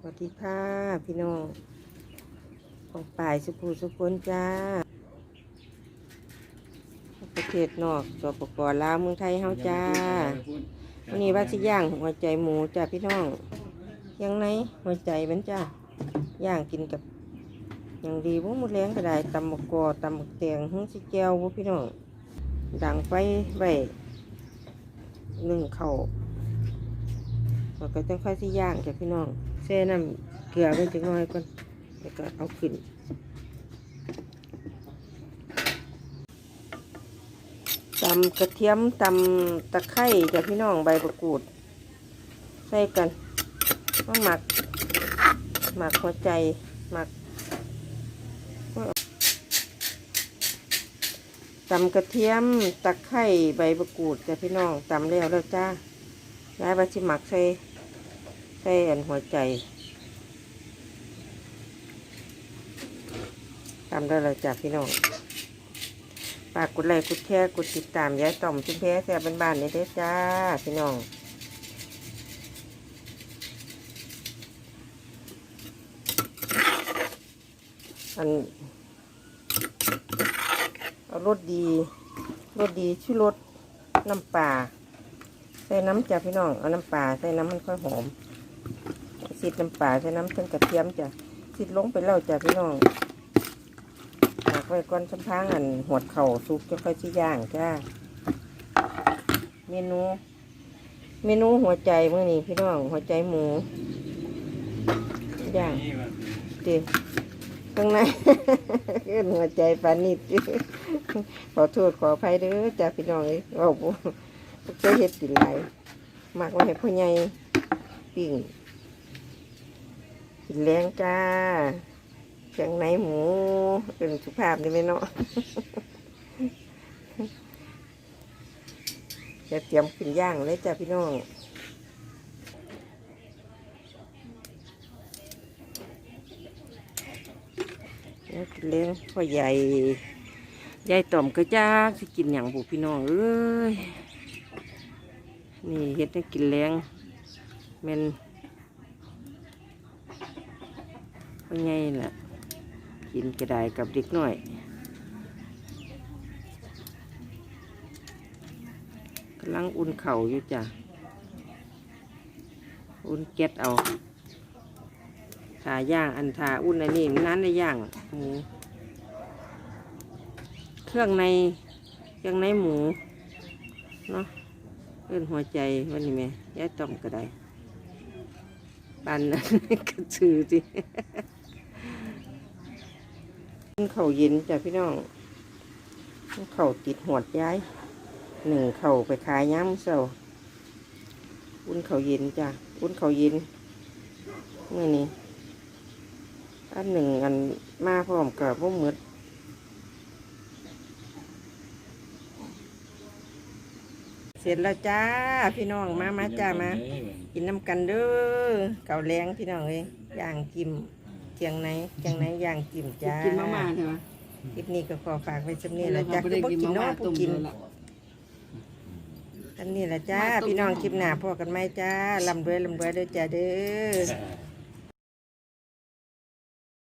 สวัสดีค่ะพี่น้องของป่ายสุภูสุพนจ้า ประเทศนอกสปปลาวเมืองไทยเฮาจ้าวันนี้ว่าสิย่างหัวใจหมูจ้าพี่น้องยังไงหัวใจมันจ้าย่างกินกับอย่างดีบ่หมดแรงก็ได้ตำมะกอตำมะแตงหึ่งสิแก้วบ่พี่น้องดังไฟไว้หนึ่งเข่า แล้วก็ต้องค่อยสิย่างจ้ะพี่น้องแช่น้ำเกลือไว้จักหน่อยก่อนแล้วก็เอาขึ้นตำกระเทียมตำตะไคร้จ้ะพี่น้องใบประกูด ใส่กันมาหมัก หมักหัวใจหมักตำกระเทียมตะไคร้ใบประกูดจ้ะพี่น้องตำแล้วแล้วจ้าย้ายไปชิหมักใส่ ส่อันหัวใจตำได้แล้วจ้ะพี่น้องฝากกดไลค์กดแชร์กดติดตามยายต่อมชุมแพ้แซ่บบ้านๆนี่เด้จ้า พี่น้องอันเอารสดีรสดีชื่อรสน้ำปลาใส่น้ำจ้ะพี่น้อง เอาน้ำปลาใส่น้ำมันค่อยหอม สิดน้ำปลาใส่น้ำเพิ่งกระเทียมจ้ะสิดลงไปแล้วจ้ะพี่น้องตากไว้ก่อนสัมพังอันหวดเข่าสุกจะค่อยชิย่างจ้าเมนู เมนูหัวใจมื่อนี้พี่น้องหัวใจหมูย่างเดี๋ยวข้างในเกินหัวใจปานิดขอโทษขออภัยเด้อจ้าพี่น้องเอ้ยเราบุเคยเห็ดตินไหลายมากไว้ให้พ่อใหญ่ปิ้ง กินแรงจ้าเครื่องในหมูเป็นสุภาพนี่ไหมเนาะจะเตรียมขึ้นย่างเลยจ้ะพี่น้องกินเลี้ยงพ่อใหญ่ยายต่อมก็จ้าสิกินอย่างบุพี่น้องเอ้ยนี่เฮ็ดให้กินเล้งแมัน พ่อใหญ่แหละกินกระไดกับเด็กน้อยกำลังอุ่นเข่าอยู่จ้ะอุ่นเก็ดเอาถาย่างอันถาอุ่นอันนี้นั้นได้ย่างหมูเครื่องในเครื่องในหมูเนาะเอื้นหัวใจวันนี้แม่ย่าต้อมก็ได้ปันนั้นกระชือสิ เข่าวเย็นจ้ะพี่น้อง เข่าวติดหวดย้ายหนึ่งเข่าวไปขายย้ำเสาอุ่นเข่าวเย็นจ้ะอุ่นเข่าวเย็นเมื่อนี้อันหนึ่งอันมาพร้อมกับพวกมืดเสร็จแล้วจ้าพี่น้องมามาจ้ามากินน้ำกันเด้อเก่าแรงพี่น้องเอ้ยย่างกิม เจียงไหนเจียงไหนย่างกิมจ้ากินมาม่าใช่ไหมคลิปนี้ก็ขอฝากไว้สักนี้แหละจ้าคือบ่กินเน้องผู้กินละอันนี้แหละจ้าพี่น้องคลิปหน้าพอกันไหมจ้าลำด้วยลำด้วยเด้อจ้าเด้อ